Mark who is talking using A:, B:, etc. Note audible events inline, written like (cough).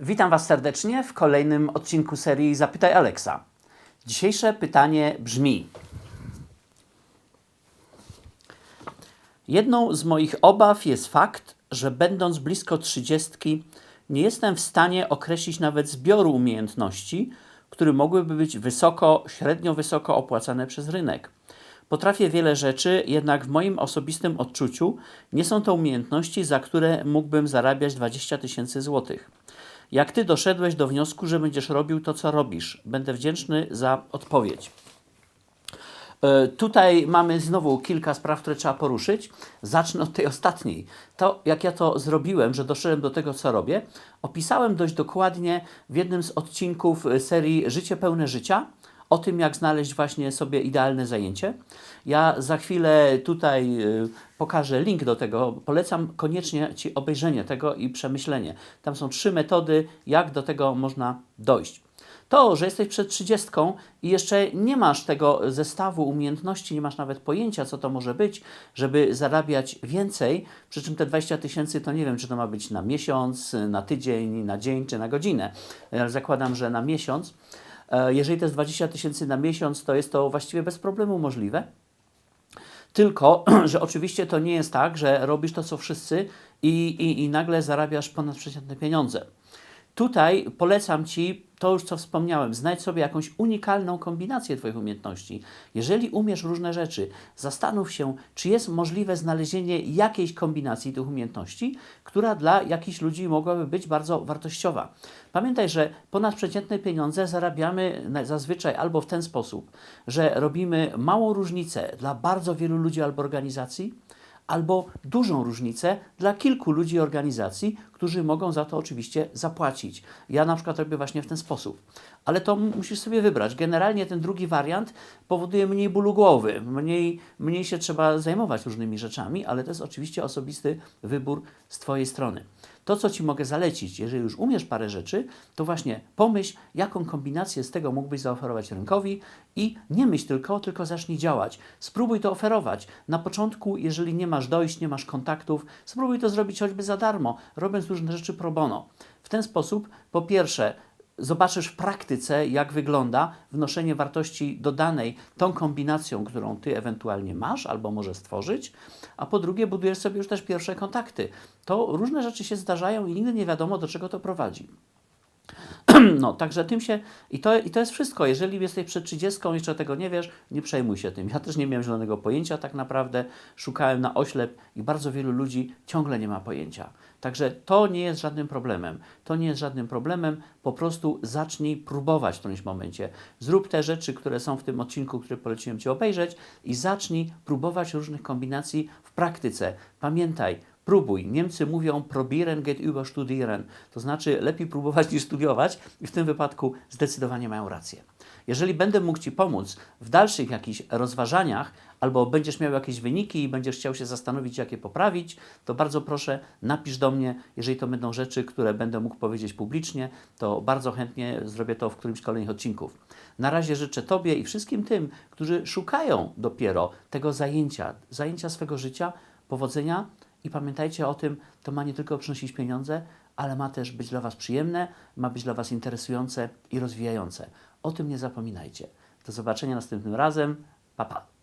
A: Witam Was serdecznie w kolejnym odcinku serii Zapytaj Alexa. Dzisiejsze pytanie brzmi: Jedną z moich obaw jest fakt, że będąc blisko trzydziestki, nie jestem w stanie określić nawet zbioru umiejętności, które mogłyby być wysoko, średnio wysoko opłacane przez rynek. Potrafię wiele rzeczy, jednak w moim osobistym odczuciu nie są to umiejętności, za które mógłbym zarabiać 20 tysięcy złotych. Jak ty doszedłeś do wniosku, że będziesz robił to, co robisz? Będę wdzięczny za odpowiedź. E, Tutaj mamy znowu kilka spraw, które trzeba poruszyć. Zacznę od tej ostatniej. To, jak ja to zrobiłem, że doszedłem do tego, co robię, opisałem dość dokładnie w jednym z odcinków e, serii Życie pełne życia. O tym, jak znaleźć właśnie sobie idealne zajęcie. Ja za chwilę tutaj e, pokażę link do tego. Polecam koniecznie Ci obejrzenie tego i przemyślenie. Tam są trzy metody, jak do tego można dojść. To, że jesteś przed trzydziestką i jeszcze nie masz tego zestawu umiejętności, nie masz nawet pojęcia, co to może być, żeby zarabiać więcej, przy czym te 20 tysięcy to nie wiem, czy to ma być na miesiąc, na tydzień, na dzień, czy na godzinę. Zakładam, że na miesiąc. E, Jeżeli to jest 20 tysięcy na miesiąc, to jest to właściwie bez problemu możliwe. Tylko, (clears throat) że oczywiście to nie jest tak, że robisz to, co wszyscy i, i, i nagle zarabiasz ponadprzeciętne pieniądze. Tutaj polecam Ci to już, co wspomniałem, znajdź sobie jakąś unikalną kombinację Twoich umiejętności. Jeżeli umiesz różne rzeczy, zastanów się, czy jest możliwe znalezienie jakiejś kombinacji tych umiejętności, która dla jakichś ludzi mogłaby być bardzo wartościowa. Pamiętaj, że ponadprzeciętne pieniądze zarabiamy zazwyczaj albo w ten sposób, że robimy małą różnicę dla bardzo wielu ludzi albo organizacji, albo dużą różnicę dla kilku ludzi i organizacji, którzy mogą za to oczywiście zapłacić. Ja na przykład robię właśnie w ten sposób. Ale to musisz sobie wybrać. Generalnie ten drugi wariant powoduje mniej bólu głowy, mniej, mniej się trzeba zajmować różnymi rzeczami, ale to jest oczywiście osobisty wybór z Twojej strony. To, co Ci mogę zalecić, jeżeli już umiesz parę rzeczy, to właśnie pomyśl, jaką kombinację z tego mógłbyś zaoferować rynkowi i nie myśl tylko, tylko zacznij działać. Spróbuj to oferować. Na początku, jeżeli nie masz dojść, nie masz kontaktów, spróbuj to zrobić choćby za darmo, robiąc różne rzeczy pro bono. W ten sposób, po pierwsze, zobaczysz w praktyce, jak wygląda wnoszenie wartości dodanej tą kombinacją, którą ty ewentualnie masz albo możesz stworzyć, a po drugie, budujesz sobie już też pierwsze kontakty. To różne rzeczy się zdarzają i nigdy nie wiadomo, do czego to prowadzi. (clears throat) No, także tym się. I to, I to jest wszystko. Jeżeli jesteś przed 30, jeszcze tego nie wiesz, nie przejmuj się tym. Ja też nie miałem zielonego pojęcia, tak naprawdę. Szukałem na oślep i bardzo wielu ludzi ciągle nie ma pojęcia. Także to nie jest żadnym problemem. To nie jest żadnym problemem. Po prostu zacznij próbować w którymś momencie. Zrób te rzeczy, które są w tym odcinku, który poleciłem Ci obejrzeć, i zacznij próbować różnych kombinacji w praktyce. Pamiętaj, Próbuj. Niemcy mówią probieren geht über studieren. To znaczy lepiej próbować niż studiować i w tym wypadku zdecydowanie mają rację. Jeżeli będę mógł Ci pomóc w dalszych jakichś rozważaniach albo będziesz miał jakieś wyniki i będziesz chciał się zastanowić, jak je poprawić, to bardzo proszę napisz do mnie. Jeżeli to będą rzeczy, które będę mógł powiedzieć publicznie, to bardzo chętnie zrobię to w którymś z kolejnych odcinków. Na razie życzę Tobie i wszystkim tym, którzy szukają dopiero tego zajęcia, zajęcia swego życia, powodzenia i pamiętajcie o tym, to ma nie tylko przynosić pieniądze, ale ma też być dla Was przyjemne, ma być dla Was interesujące i rozwijające. O tym nie zapominajcie. Do zobaczenia następnym razem. Pa, pa.